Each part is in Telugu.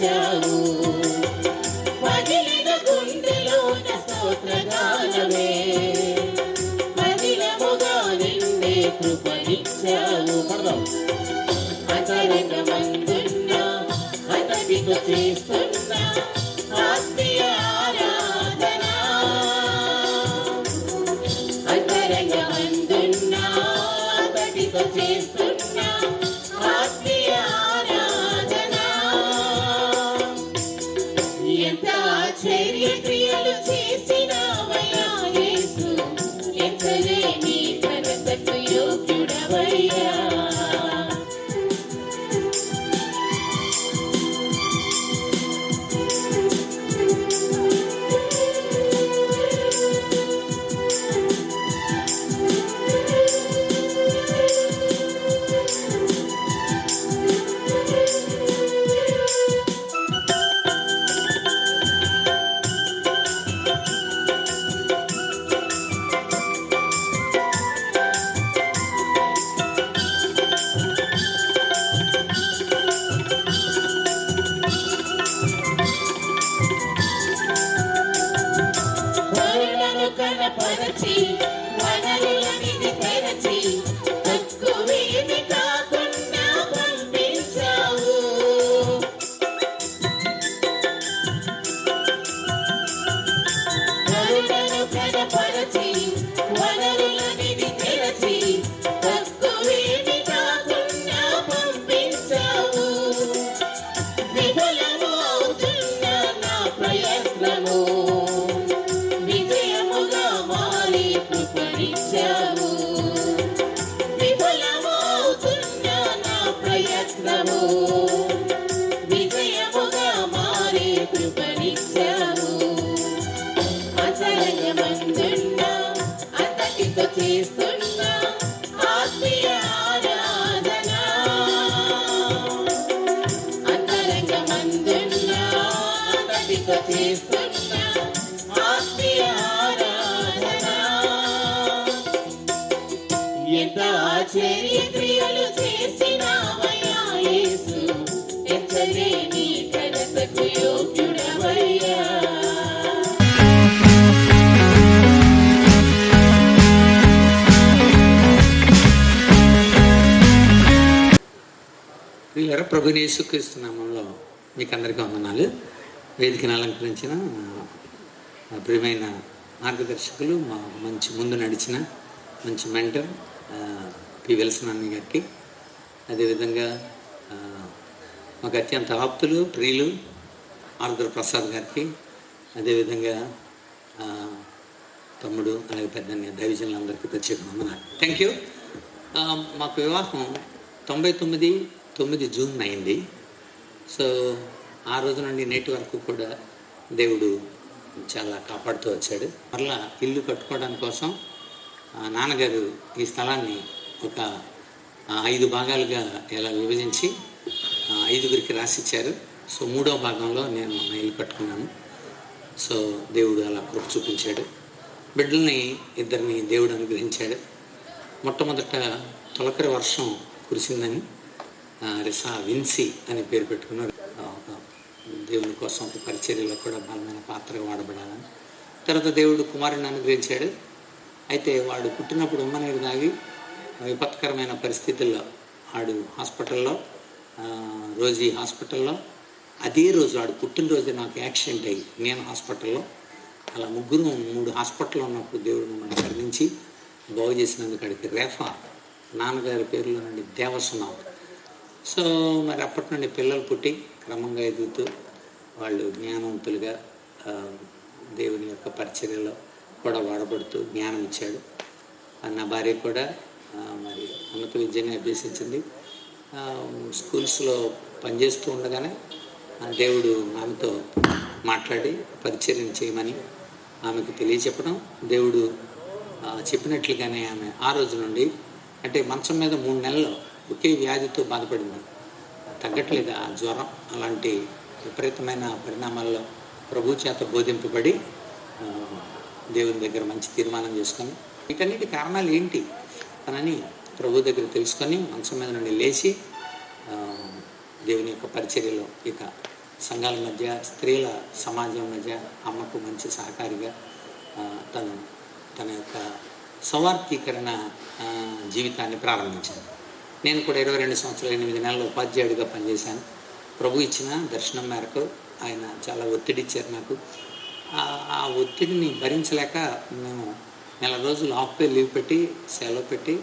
కృపనిచ్చావు పగిలిన గుండెలోన స్తోత్రగానమే. పగిలముగా నిండే కృపనిచ్చావు. అతడితో చేస్తున్నా ఆత్మీయ ఆరాధన. అతడితో చేస్తున్నా ఆశ్చర్య క్రియలు చేసినావయ్యా యేసు ఎంతలేని ఘనతకు యోగ్యుడవయ్యా నామంలో మీకు అందరికీ వందనాలు. వేదికను అలంకరించిన ప్రియమైన మార్గదర్శకులు మా మంచి ముందు నడిచిన మంచి మెంటర్ పి. వెలసనాన్ని గారికి. అదేవిధంగా మాకు అత్యంత ఆప్తులు ప్రియులు ఆర్ద్ర ప్రసాద్ గారికి. అదేవిధంగా తమ్ముడు అలాగే పెద్ద దైవజనులందరికీ ప్రత్యేక వందనాలు. థ్యాంక్ యూ మాకు వివాహం తొంభై తొమ్మిది తొమ్మిది జూన్ అయింది. సో ఆ రోజు నుండి నేటి వరకు కూడా దేవుడు చాలా కాపాడుతూ వచ్చాడు. మరలా ఇల్లు కట్టుకోవడం కోసం నాన్నగారు ఈ స్థలాన్ని ఒక ఐదు భాగాలుగా ఇలా విభజించి ఐదుగురికి రాసిచ్చారు. సో మూడో భాగంలో నేను మా ఇల్లు కట్టుకున్నాను. సో దేవుడు అలా కృప చూపించాడు. బిడ్డల్ని ఇద్దరిని దేవుడు అనుగ్రహించాడు. మొట్టమొదట తొలకరి వర్షం కురిసిందని రిసా విన్సి అని పేరు పెట్టుకున్నారు. దేవుని కోసం ఒక పరిచర్యలో కూడా బలమైన పాత్రగా వాడబడాలని. తర్వాత దేవుడు కుమారుని అనుగ్రహించాడు. అయితే వాడు పుట్టినప్పుడు ఉమ్మనీరు తాగి విపత్కరమైన పరిస్థితుల్లో ఆడు హాస్పిటల్లో రోజీ హాస్పిటల్లో. అదే రోజు ఆడు పుట్టినరోజు నాకు యాక్సిడెంట్ అయ్యి నేను హాస్పిటల్లో. అలా ముగ్గురు మూడు హాస్పిటల్లో ఉన్నప్పుడు దేవుడు మమ్మల్ని కరుణించి బాగు చేసినందుకు అడిగి రేఫా. నాన్నగారి పేరులో నుండి దేవసునాథ్ సో మరి అప్పటి నుండి పిల్లలు పుట్టి క్రమంగా ఎదుగుతూ వాళ్ళు జ్ఞానవంతులుగా దేవుని యొక్క పరిచర్యలో కూడా వాడబడుతూ జ్ఞానం ఇచ్చాడు. నా భార్య కూడా మరి ఉన్నత విద్యని అభ్యసించింది. స్కూల్స్లో పనిచేస్తూ ఉండగానే ఆ, దేవుడు ఆమెతో మాట్లాడి పరిచర్యం చేయమని ఆమెకు తెలియచెప్పడం దేవుడు చెప్పినట్లుగానే ఆమె ఆ రోజు నుండి అంటే మంచం మీద మూడు నెలలు ఒకే వ్యాధితో బాధపడింది. తగ్గట్లేదు ఆ జ్వరం అలాంటి విపరీతమైన పరిణామాల్లో ప్రభు చేత బోధింపబడి దేవుని దగ్గర మంచి తీర్మానం చేసుకొని వీటన్నిటి కారణాలు ఏంటి తనని ప్రభు దగ్గర తెలుసుకొని మంచం మీద నుండి లేచి దేవుని యొక్క పరిచర్యలో ఇక సంఘాల మధ్య స్త్రీల సమాజం మధ్య అమ్మకు మంచి సహకారిగా తను తన యొక్క సవార్థీకరణ జీవితాన్ని ప్రారంభించింది. నేను కూడా ఇరవై రెండు సంవత్సరాలు ఎనిమిది నెలలు ఉపాధ్యాయుడిగా పనిచేశాను. ప్రభు ఇచ్చిన దర్శనం మేరకు ఆయన చాలా ఒత్తిడి ఇచ్చారు నాకు. ఆ- ఒత్తిడిని భరించలేక మేము నెల రోజులు హాఫ్ డే లీవ్ పెట్టి సెలవు పెట్టి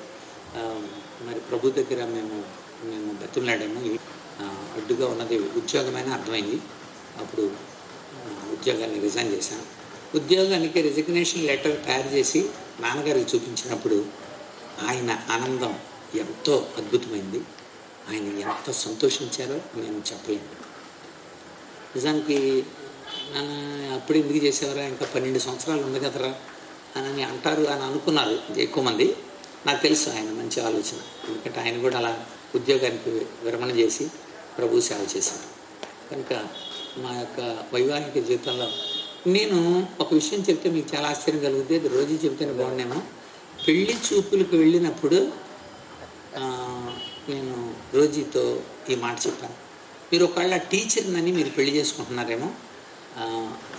మరి ప్రభు దగ్గర మేము మేము బతులాడాము అడ్డుగా ఉన్నది ఉద్యోగమైన అర్థమైంది. అప్పుడు ఉద్యోగాన్ని రిజైన్ చేశాను. ఉద్యోగానికి రిజిగ్నేషన్ లెటర్ తయారు చేసి నాన్నగారికి చూపించినప్పుడు ఆయన ఆనందం ఎంతో అద్భుతమైంది. ఆయన ఎంత సంతోషించారో నేను చెప్పలేను. నిజానికి నన్ను అప్పుడు ఎందుకు చేసేవారా? ఇంకా పన్నెండు సంవత్సరాలు ఉంది కదరా అని అంటారు అని అనుకున్నారు ఎక్కువ మంది. నాకు తెలుసు ఆయన మంచి ఆలోచన. ఎందుకంటే ఆయన కూడా అలా ఉద్యోగానికి విరమణ చేసి ప్రభు సేవ చేశారు కనుక మా యొక్క వైవాహిక జీవితంలో నేను ఒక విషయం చెప్తే మీకు చాలా ఆశ్చర్యం కలుగుతుంది అది రోజు చెప్తేనే బాగున్నాను. పెళ్ళి చూపులకు వెళ్ళినప్పుడు నేను రోజీతో ఈ మాట చెప్పాను. మీరు ఒకవేళ టీచర్నని మీరు పెళ్ళి చేసుకుంటున్నారేమో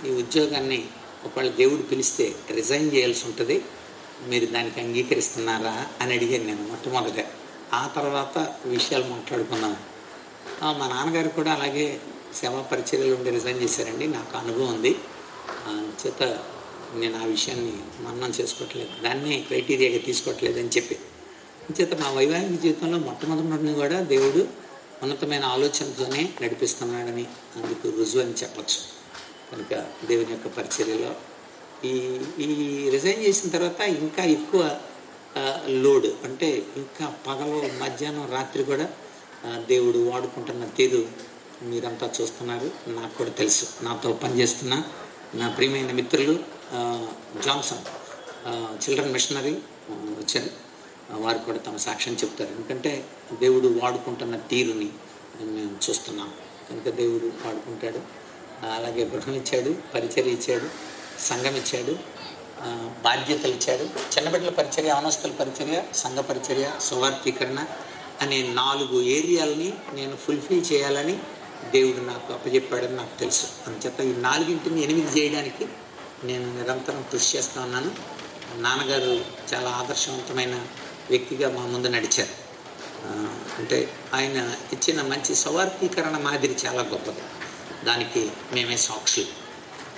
ఈ ఉద్యోగాన్ని ఒకవేళ దేవుడు పిలిస్తే రిజైన్ చేయాల్సి ఉంటుంది మీరు దానికి అంగీకరిస్తున్నారా అని అడిగాను నేను మొట్టమొదట. ఆ తర్వాత విషయాలు మాట్లాడుకున్నాను మా నాన్నగారు కూడా అలాగే సేవా పరిచర్యలు ఉండి రిజైన్ చేశారండి నాకు అనుభవం ఉంది. చేత నేను ఆ విషయాన్ని మన్నం చేసుకోవట్లేదు. దాన్ని క్రైటీరియాగా తీసుకోవట్లేదు అని చెప్పి. చేత మా వైవాహిక జీవితంలో మొట్టమొదటి నుండి కూడా దేవుడు ఉన్నతమైన ఆలోచనతోనే నడిపిస్తున్నాడని అందుకు రుజువు అని చెప్పచ్చు. కనుక దేవుని యొక్క పరిచర్యలో ఈ ఈ రిజైన్ చేసిన తర్వాత ఇంకా ఎక్కువ లోడ్ అంటే ఇంకా పగలు మధ్యాహ్నం రాత్రి కూడా దేవుడు వాడుకుంటున్న తీరు మీరంతా చూస్తున్నారు. నాకు కూడా తెలుసు. నాతో పనిచేస్తున్న నా ప్రియమైన మిత్రులు జాన్సన్ చిల్డ్రన్ మిషనరీ వచ్చారు. వారు కూడా తమ సాక్ష్యం చెప్తారు. ఎందుకంటే దేవుడు వాడుకుంటున్న తీరుని మేము చూస్తున్నాం. కనుక దేవుడు వాడుకుంటాడు. అలాగే గృహం ఇచ్చాడు పరిచర్య ఇచ్చాడు సంఘం ఇచ్చాడు బాధ్యతలు ఇచ్చాడు. చిన్నబిడ్డల పరిచర్య అనస్తుల పరిచర్య సంఘ పరిచర్య సువార్థీకరణ అనే నాలుగు ఏరియాలని నేను ఫుల్ఫిల్ చేయాలని దేవుడు నాకు అప్పచెప్పాడని నాకు తెలుసు. అందుచేత ఈ నాలుగింటిని ఎనిమిది చేయడానికి నేను నిరంతరం కృషి చేస్తూ ఉన్నాను. నాన్నగారు చాలా ఆదర్శవంతమైన వ్యక్తిగా మా ముందు నడిచారు. అంటే ఆయన ఇచ్చిన మంచి సవార్థీకరణ మాదిరి చాలా గొప్పది. దానికి మేమే సాక్షి.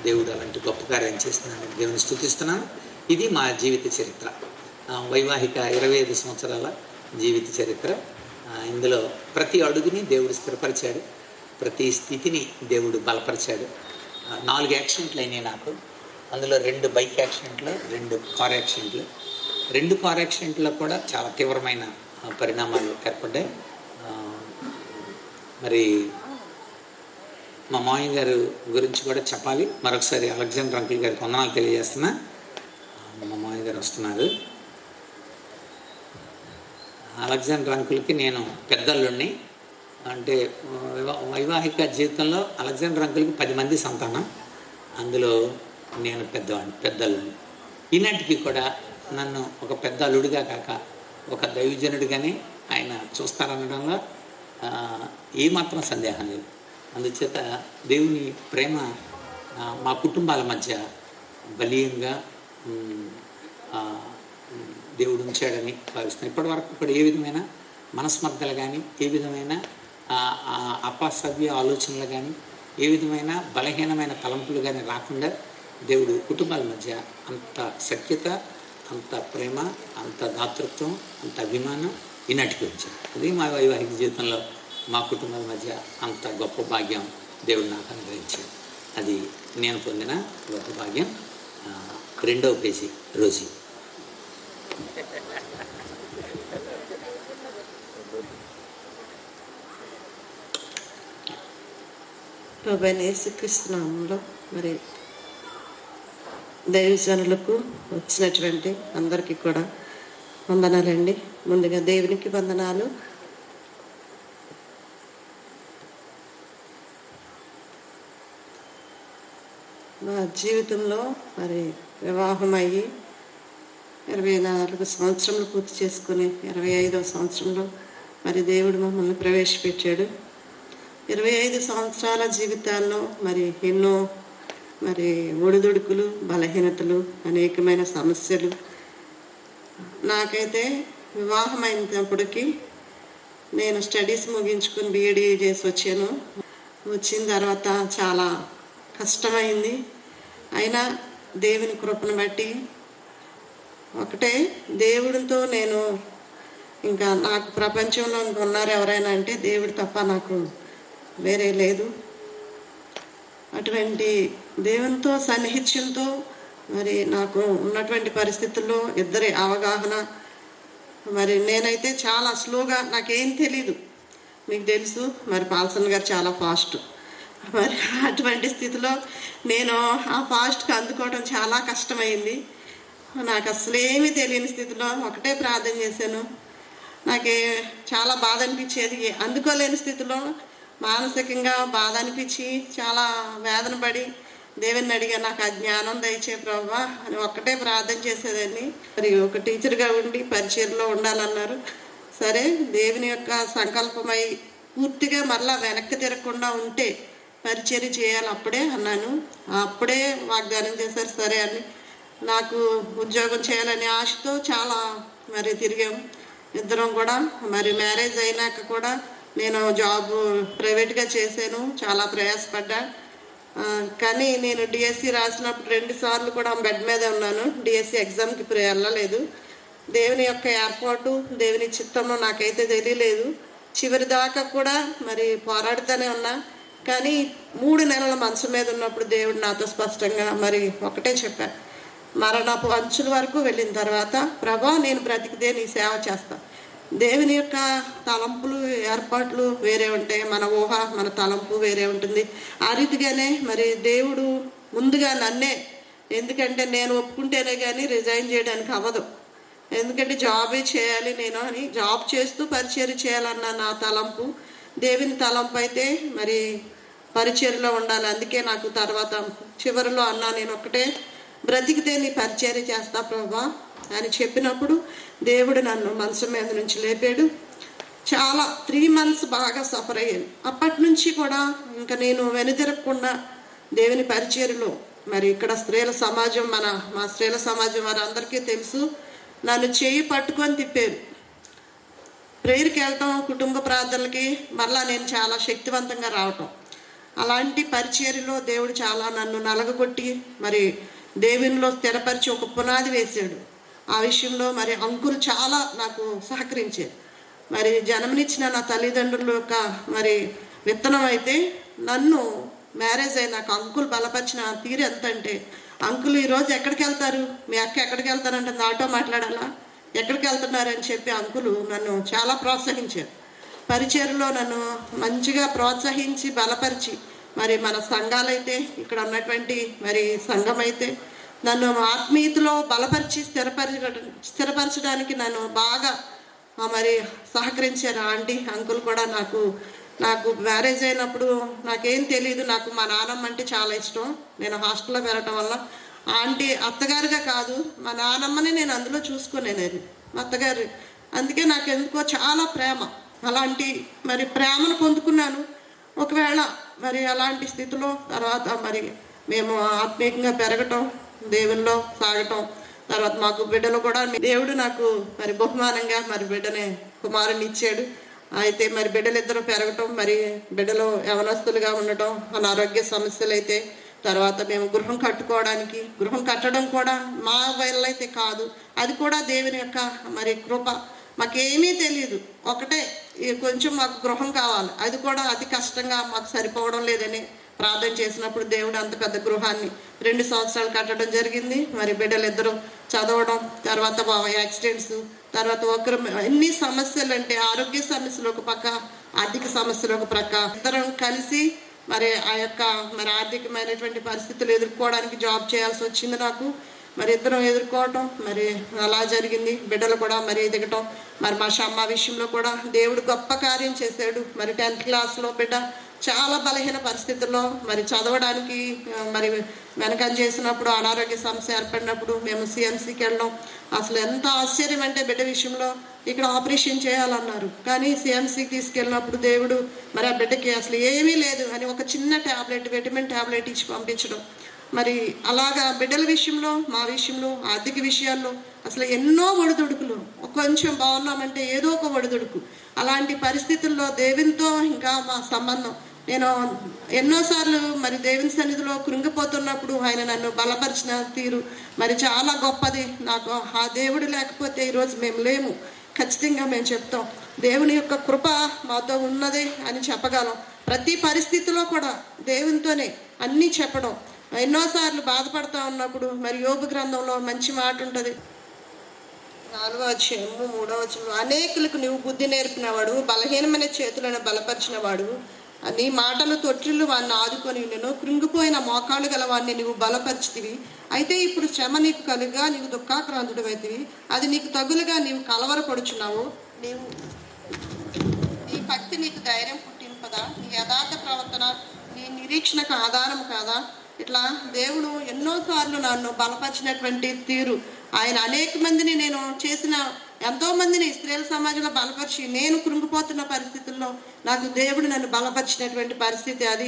దేవుడు అలాంటి గొప్ప కార్యం చేస్తున్నాను దేవుని స్థుతిస్తున్నాను. ఇది మా జీవిత చరిత్ర. వైవాహిక ఇరవై ఐదు సంవత్సరాల జీవిత చరిత్ర. ఇందులో ప్రతి అడుగుని దేవుడు స్థిరపరిచాడు. ప్రతి స్థితిని దేవుడు బలపరిచాడు. నాలుగు యాక్సిడెంట్లు అయినాయి నాకు. అందులో రెండు బైక్ యాక్సిడెంట్లు రెండు కార్ యాక్సిడెంట్లు. రెండు కార్ యాక్సిడెంట్లో కూడా చాలా తీవ్రమైన పరిణామాలు ఏర్పడ్డాయి. మరి మా మామయ్య గారు గురించి కూడా చెప్పాలి. మరొకసారి అలెగ్జాండర్ అంకుల్ గారికి వందనాలు తెలియజేస్తున్నా. మా మామయ్య గారు వస్తున్నారు. అలెగ్జాండర్ అంకుల్కి నేను పెద్దల్లుణ్ణి అంటే వైవాహిక జీవితంలో అలెగ్జాండర్ అంకుల్కి పది మంది సంతానం. అందులో నేను పెద్దవాడిని పెద్దల్లుణ్ణి ఈనాటికి కూడా నన్ను ఒక పెద్ద అల్లుడిగా కాక ఒక దైవజనుడిగానే ఆయన చూస్తారనడంలో ఏమాత్రం సందేహం లేదు. అందుచేత దేవుని ప్రేమ మా కుటుంబాల మధ్య బలీయంగా దేవుడు ఉంచాడని భావిస్తున్నాను. ఇప్పటి వరకు ఇప్పుడు ఏ విధమైన మనస్మర్ధలు కానీ ఏ విధమైన ఆ, అపసవ్య ఆలోచనలు కానీ ఏ విధమైన బలహీనమైన తలంపులు కానీ రాకుండా దేవుడు కుటుంబాల మధ్య అంత సఖ్యత అంత ప్రేమ అంత దాతృత్వం అంత అభిమానం ఈనాటికి వచ్చాడు అది మా వైవాహిక జీవితంలో మా కుటుంబాల మధ్య అంత గొప్ప భాగ్యం దేవుడు నాకు అనుగ్రహించాడు. అది నేను పొందిన గొప్ప భాగ్యం రెండవ పేజీ రోజీ. ప్రభైన యేసుక్రీస్తు నామంలో మరి దైవజనులకు వచ్చినటువంటి అందరికీ కూడా వందనాలండి. ముందుగా దేవునికి వందనాలు. మా జీవితంలో మరి వివాహం అయ్యి ఇరవై నాలుగు సంవత్సరములు పూర్తి చేసుకుని ఇరవై ఐదవ సంవత్సరంలో మరి దేవుడు మమ్మల్ని ప్రవేశపెట్టాడు. ఇరవై ఐదు సంవత్సరాల జీవితాల్లో మరి ఎన్నో మరి ఒడిదుడుకులు బలహీనతలు అనేకమైన సమస్యలు. నాకైతే వివాహం అయినప్పటికీ నేను స్టడీస్ ముగించుకుని బీఈడీ చేసి వచ్చాను. వచ్చిన తర్వాత చాలా కష్టమైంది. అయినా దేవుని కృపను బట్టి ఒకటే దేవుడితో నేను ఇంకా నాకు ప్రపంచంలో ఉన్నారు ఎవరైనా అంటే దేవుడు తప్ప నాకు వేరే లేదు. అటువంటి దేవునితో సన్నిహిత్యంతో మరి నాకు ఉన్నటువంటి పరిస్థితుల్లో ఇద్దరి అవగాహన మరి నేనైతే చాలా స్లోగా నాకేం తెలీదు. మీకు తెలుసు మరి పాల్సన్ గారు చాలా ఫాస్ట్. మరి అటువంటి స్థితిలో నేను ఆ ఫాస్ట్కి అందుకోవడం చాలా కష్టమైంది. నాకు అసలేమీ తెలియని స్థితిలో ఒకటే ప్రార్థన చేశాను. నాకు చాలా బాధ అనిపించేది. అందుకోలేని స్థితిలో మానసికంగా బాధ అనిపించి చాలా వేదన పడి దేవుని అడిగా నాకు ఆ జ్ఞానం దయచే ప్రభా అని ఒక్కటే ప్రార్థన చేసేదాన్ని. మరి ఒక టీచర్గా ఉండి పరిచయంలో ఉండాలన్నారు. సరే దేవుని యొక్క సంకల్పమై పూర్తిగా మరలా వెనక్కి తిరగకుండా ఉంటే పరిచర్య చేయాలి అప్పుడే అన్నాను. అప్పుడే వాగ్దానం చేశారు సరే అని. నాకు ఉద్యోగం చేయాలనే ఆశతో చాలా మరి తిరిగాం. ఇద్దరం కూడా మరి మ్యారేజ్ అయినాక కూడా నేను జాబ్ ప్రైవేట్గా చేశాను చాలా ప్రయాసపడ్డా. కానీ నేను డిఎస్సి రాసినప్పుడు రెండు సార్లు కూడా బెడ్ మీద ఉన్నాను. డిఎస్సి ఎగ్జామ్కి ఇప్పుడు వెళ్ళలేదు. దేవుని యొక్క ఏర్పాటు దేవుని చిత్తము నాకైతే తెలియలేదు. చివరి దాకా కూడా మరి పోరాడుతూనే ఉన్నా. కానీ మూడు నెలల మనసు మీద ఉన్నప్పుడు దేవుడు నాతో స్పష్టంగా మరి ఒకటే చెప్పాను మరణపు అంచుల వరకు వెళ్ళిన తర్వాత ప్రభా నేను బ్రతికిదే నీ సేవ చేస్తాను దేవుని యొక్క తలంపులు ఏర్పాట్లు వేరే ఉంటాయి. మన ఊహ మన తలంపు వేరే ఉంటుంది. ఆ రీతిగానే మరి దేవుడు ముందుగా నన్నే ఎందుకంటే నేను ఒప్పుకుంటేనే కానీ రిజైన్ చేయడానికి అవ్వదు. ఎందుకంటే జాబే చేయాలి నేను అని జాబ్ చేస్తూ పరిచయం చేయాలన్న నా తలంపు దేవుని తలంపు అయితే మరి పరిచర్లో ఉండాలి. అందుకే నాకు తర్వాత చివరిలో అన్నా నేను ఒకటే బ్రతికితే నీ పరిచర్య చేస్తా ప్రభా అని చెప్పినప్పుడు దేవుడు నన్ను మనసు మీద నుంచి లేపాడు. చాలా త్రీ మంత్స్ బాగా సఫర్ అయ్యాను. అప్పటి నుంచి కూడా ఇంకా నేను వెనుదిరగకుండా దేవుని పరిచర్యలో మరి ఇక్కడ స్త్రీల సమాజం మన మా స్త్రీల సమాజం వారు అందరికీ తెలుసు. నన్ను చేయి పట్టుకొని తిప్పారు. ప్రేయర్కి వెళ్తాం కుటుంబ ప్రార్థనలకి మళ్ళా నేను చాలా శక్తివంతంగా రావటం. అలాంటి పరిచర్యలో దేవుడు చాలా నన్ను నలగగొట్టి మరి దేవునిలో స్థిరపరిచి ఒక పునాది వేశాడు. ఆ విషయంలో మరి అంకురు చాలా నాకు సహకరించారు. మరి జన్మనిచ్చిన నా తల్లిదండ్రుల యొక్క మరి విత్తనం అయితే నన్ను మ్యారేజ్ అయి నాకు అంకుల్ బలపరిచిన తీరు ఎంత అంటే అంకుల్ ఈరోజు ఎక్కడికి వెళ్తారు? మీ అక్క ఎక్కడికి వెళ్తారంటే నాతో మాట్లాడాలా? ఎక్కడికి వెళ్తున్నారని చెప్పి అంకులు నన్ను చాలా ప్రోత్సహించారు. పరిచయలో నన్ను మంచిగా ప్రోత్సహించి బలపరిచి మరి మన సంఘాలైతే ఇక్కడ ఉన్నటువంటి మరి సంఘం అయితే నన్ను ఆత్మీయతలో బలపరిచి స్థిరపరచ స్థిరపరచడానికి నన్ను బాగా మరి సహకరించారు ఆంటీ అంకుల్ కూడా నాకు నాకు మ్యారేజ్ అయినప్పుడు నాకేం తెలియదు నాకు మా నానమ్మ అంటే చాలా ఇష్టం. నేను హాస్టల్లో పెరగటం వల్ల ఆంటీ అత్తగారుగా కాదు మా నానమ్మని నేను అందులో చూసుకునేది మా అత్తగారు. అందుకే నాకు ఎందుకో చాలా ప్రేమ. అలాంటి మరి ప్రేమను పొందుకున్నాను. ఒకవేళ మరి అలాంటి స్థితిలో తర్వాత మరి మేము ఆత్మీయంగా పెరగటం దేవుల్లో సాగటం. తర్వాత మాకు బిడ్డలు కూడా దేవుడు నాకు మరి బహుమానంగా మరి బిడ్డని కుమారుని ఇచ్చాడు. అయితే మరి బిడ్డలు ఇద్దరు పెరగటం మరి బిడ్డలు యవనస్తులుగా ఉండటం అనారోగ్య సమస్యలు అయితే తర్వాత మేము గృహం కట్టుకోవడానికి గృహం కట్టడం కూడా మా వల్ల అయితే కాదు. అది కూడా దేవుని యొక్క మరి కృప. మాకేమీ తెలియదు ఒకటే కొంచెం మాకు గృహం కావాలి. అది కూడా అతి కష్టంగా మాకు సరిపోవడం లేదని ప్రార్థన చేసినప్పుడు దేవుడు అంత పెద్ద గృహాన్ని రెండు సంవత్సరాలు కట్టడం జరిగింది. మరి బిడ్డలు ఇద్దరు చదవడం తర్వాత యాక్సిడెంట్స్ తర్వాత ఒకరు ఎన్ని సమస్యలు అంటే ఆరోగ్య సమస్యలు ఒక పక్క ఆర్థిక సమస్యలు ఒక పక్క. ఇద్దరం కలిసి మరి ఆ యొక్క మరి ఆర్థికమైనటువంటి పరిస్థితులు ఎదుర్కోవడానికి జాబ్ చేయాల్సి వచ్చింది నాకు. మరి ఇద్దరం ఎదుర్కోవటం మరి అలా జరిగింది. బిడ్డలు కూడా మరి ఎదగటం. మరి మా షమ్మ విషయంలో కూడా దేవుడు గొప్ప కార్యం చేశాడు. మరి టెన్త్ క్లాస్లో బిడ్డ చాలా బలహీన పరిస్థితుల్లో మరి చదవడానికి మరి వెనకం చేసినప్పుడు అనారోగ్య సమస్య ఏర్పడినప్పుడు మేము సిఎంసీకి వెళ్ళడం. అసలు ఎంత ఆశ్చర్యం అంటే బిడ్డ విషయంలో ఇక్కడ ఆపరేషన్ చేయాలన్నారు. కానీ సిఎంసికి తీసుకెళ్ళినప్పుడు దేవుడు మరి ఆ బిడ్డకి అసలు ఏమీ లేదు అని ఒక చిన్న ట్యాబ్లెట్ విటమిన్ ట్యాబ్లెట్ ఇచ్చి పంపించడం. మరి అలాగా బిడ్డల విషయంలో మా విషయంలో ఆర్థిక విషయాల్లో అసలు ఎన్నో ఒడిదుడుకులు. కొంచెం బాగున్నామంటే ఏదో ఒక ఒడిదుడుకు. అలాంటి పరిస్థితుల్లో దేవునితో ఇంకా మా సంబంధం. నేను ఎన్నోసార్లు మరి దేవుని సన్నిధిలో కృంగిపోతున్నప్పుడు ఆయన నన్ను బలపరిచిన తీరు మరి చాలా గొప్పది. నాకు ఆ దేవుడు లేకపోతే ఈరోజు మేము లేము. ఖచ్చితంగా మేము చెప్తాం. దేవుని యొక్క కృప మాతో ఉన్నది అని చెప్పగలం. ప్రతి పరిస్థితిలో కూడా దేవునితోనే అన్నీ చెప్పడం. ఎన్నోసార్లు బాధపడతా ఉన్నప్పుడు మరి యోగు గ్రంథంలో మంచి మాట ఉంటుంది. నాలుగో వచ్చేమో మూడో అనేకులకు నువ్వు బుద్ధి నేర్పినవాడు బలహీనమైన చేతులను బలపరిచినవాడు నీ మాటలు తొట్టిల్లు వాడిని ఆదుకొని నేను కృంగిపోయిన మోకాళ్ళు గల వాడిని నువ్వు బలపరిచితివి. అయితే ఇప్పుడు శ్రమ నీకు కలుగా నీవు దుఃఖాక్రాంతుడు అవుతుంది అది నీకు తగులుగా నీవు కలవరపడుచున్నావు. నీవు నీ భక్తి నీకు ధైర్యం పుట్టింపదా? నీ యథార్థ ప్రవర్తన నీ నిరీక్షణకు ఆధారం కాదా? ఇట్లా దేవుడు ఎన్నోసార్లు నన్ను బలపరిచినటువంటి తీరు. ఆయన అనేక మందిని నేను చేసిన ఎంతో మందిని స్త్రీల సమాజంలో బలపరిచి నేను కృంగిపోతున్న పరిస్థితుల్లో నాకు దేవుడు నన్ను బలపరిచినటువంటి పరిస్థితి అది.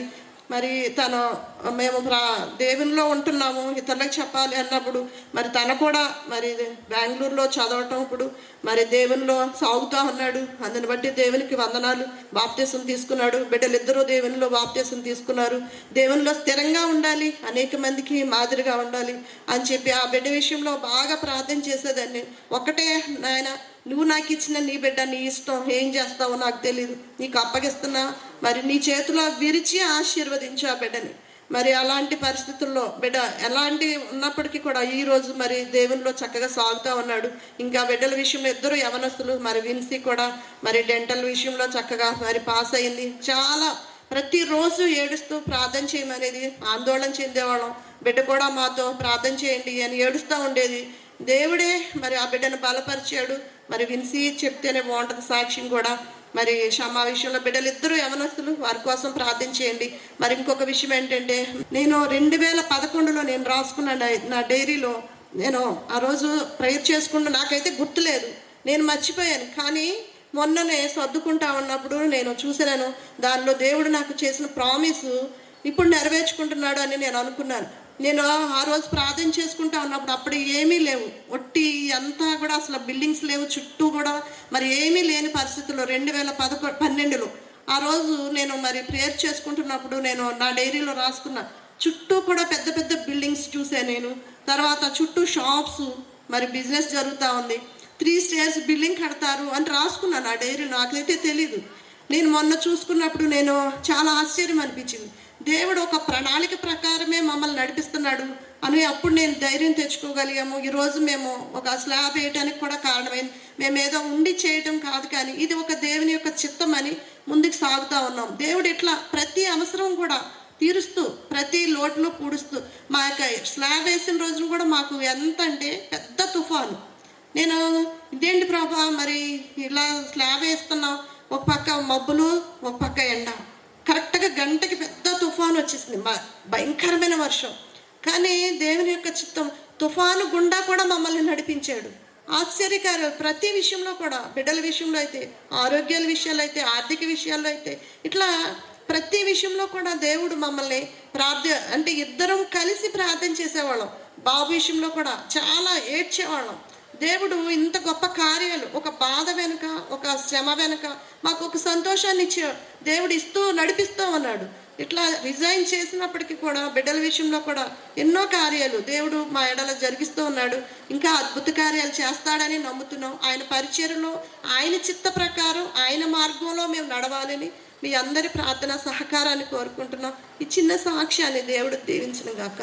మరి తను మేము ప్రా- దేవునిలో ఉంటున్నాము ఇతరులకు చెప్పాలి అన్నప్పుడు మరి తను కూడా మరి బెంగళూరులో చదవటం ఇప్పుడు మరి దేవునిలో సాగుతూ ఉన్నాడు. అందుని బట్టి దేవునికి వందనాలు బాప్తీసం తీసుకున్నాడు. బిడ్డలిద్దరూ దేవునిలో బాప్తీసం తీసుకున్నారు. దేవునిలో స్థిరంగా ఉండాలి అనేక మందికి మాదిరిగా ఉండాలి అని చెప్పి ఆ బిడ్డ విషయంలో బాగా ప్రార్థన చేసేదాన్ని. ఒకటే నాయన నువ్వు నాకు ఇచ్చిన నీ బిడ్డ నీ ఇష్టం ఏం చేస్తావో నాకు తెలియదు నీకు అప్పగిస్తున్నా. మరి నీ చేతిలో విరిచి ఆశీర్వదించు ఆ బిడ్డని. మరి అలాంటి పరిస్థితుల్లో బిడ్డ ఎలాంటి ఉన్నప్పటికీ కూడా ఈ రోజు మరి దేవునిలో చక్కగా సాగుతూ ఉన్నాడు. ఇంకా బిడ్డల విషయంలో ఇద్దరు యవనస్తులు మరి విన్సీ కూడా మరి డెంటల్ విషయంలో చక్కగా మరి పాస్ అయింది చాలా ప్రతిరోజు ఏడుస్తూ ప్రార్థన చేయమనేది ఆందోళన చెందేవాళ్ళం. బిడ్డ కూడా మాతో ప్రార్థన చేయండి అని ఏడుస్తూ ఉండేది. దేవుడే మరి ఆ బిడ్డను బలపరిచాడు. మరి వినిసి చెప్తేనే బాగుంటుంది సాక్ష్యం కూడా. మరి క్షమా విషయంలో బిడ్డలు ఇద్దరు యవనస్తులు వారి కోసం ప్రార్థించేయండి. మరి ఇంకొక విషయం ఏంటంటే నేను రెండు వేల పదకొండులో నేను రాసుకున్న డై- నా డైరీలో నేను ఆ రోజు ప్రేయర్ చేసుకుంటూ నాకైతే గుర్తులేదు. నేను మర్చిపోయాను. కానీ మొన్ననే సర్దుకుంటా ఉన్నప్పుడు నేను చూశాను దానిలో దేవుడు నాకు చేసిన ప్రామిస్ ఇప్పుడు నెరవేర్చుకుంటున్నాడు అని నేను అనుకున్నాను. నేను ఆ రోజు ప్రార్థన చేసుకుంటా ఉన్నప్పుడు అప్పుడు ఏమీ లేవు. ఒట్టి అంతా కూడా అసలు బిల్డింగ్స్ లేవు చుట్టూ కూడా మరి ఏమీ లేని పరిస్థితుల్లో రెండు వేల పదకొ పన్నెండులో. ఆ రోజు నేను మరి ప్రేయర్ చేసుకుంటున్నప్పుడు నేను నా డైరీలో రాసుకున్నా. చుట్టూ కూడా పెద్ద పెద్ద బిల్డింగ్స్ చూసాను నేను. తర్వాత చుట్టూ షాప్స్ మరి బిజినెస్ జరుగుతూ ఉంది. త్రీ స్టేర్స్ బిల్డింగ్ కడతారు అని రాసుకున్నాను ఆ డైరీ నాకైతే తెలీదు. నేను మొన్న చూసుకున్నప్పుడు నేను చాలా ఆశ్చర్యం అనిపించింది. దేవుడు ఒక ప్రణాళిక ప్రకారమే మమ్మల్ని నడిపిస్తున్నాడు. అని అప్పుడు నేను ధైర్యం తెచ్చుకోగలిగాము. ఈరోజు మేము ఒక స్లాబ్ వేయడానికి కూడా కారణమైంది. మేము ఏదో ఉండి చేయటం కాదు కానీ ఇది ఒక దేవుని యొక్క చిత్తం అని ముందుకు సాగుతూ ఉన్నాం. దేవుడు ఇట్లా ప్రతి అవసరం కూడా తీరుస్తూ ప్రతి లోటును పూడుస్తూ మా యొక్క స్లాబ్ వేసిన రోజున కూడా మాకు ఎంత అంటే పెద్ద తుఫాను. నేను ఇదేంటి ప్రభా మరి ఇలా స్లాబ్ వేస్తున్నాం ఒక పక్క మబ్బులు ఒక పక్క ఎండ. కరెక్ట్గా గంటకి పెద్ద తుఫాను వచ్చేసింది. భయంకరమైన వర్షం. కానీ దేవుని యొక్క చిత్తం తుఫాను గుండా కూడా మమ్మల్ని నడిపించాడు. ఆశ్చర్యకారు. ప్రతి విషయంలో కూడా బిడ్డల విషయంలో అయితే ఆరోగ్యాల విషయాలు అయితే ఆర్థిక విషయాల్లో అయితే ఇట్లా ప్రతి విషయంలో కూడా దేవుడు మమ్మల్ని ప్రార్థ అంటే ఇద్దరం కలిసి ప్రార్థన చేసేవాళ్ళం. బాబు విషయంలో కూడా చాలా ఏడ్చేవాళ్ళం. దేవుడు ఇంత గొప్ప కార్యాలు ఒక బాధ వెనుక ఒక శ్రమ వెనుక మాకు ఒక సంతోషాన్ని ఇచ్చాడు. దేవుడు ఇస్తూ నడిపిస్తూ ఉన్నాడు. ఇట్లా రిజైన్ చేసినప్పటికీ కూడా బిడ్డల విషయంలో కూడా ఎన్నో కార్యాలు దేవుడు మా ఎడల జరిగిస్తూ ఉన్నాడు. ఇంకా అద్భుత కార్యాలు చేస్తాడని నమ్ముతున్నాం. ఆయన పరిచయలో ఆయన చిత్త ప్రకారం ఆయన మార్గంలో మేము నడవాలని మీ అందరి ప్రార్థన సహకారాన్ని కోరుకుంటున్నాం. ఈ చిన్న సాక్ష్యాన్ని దేవుడు దీవించిన గాక.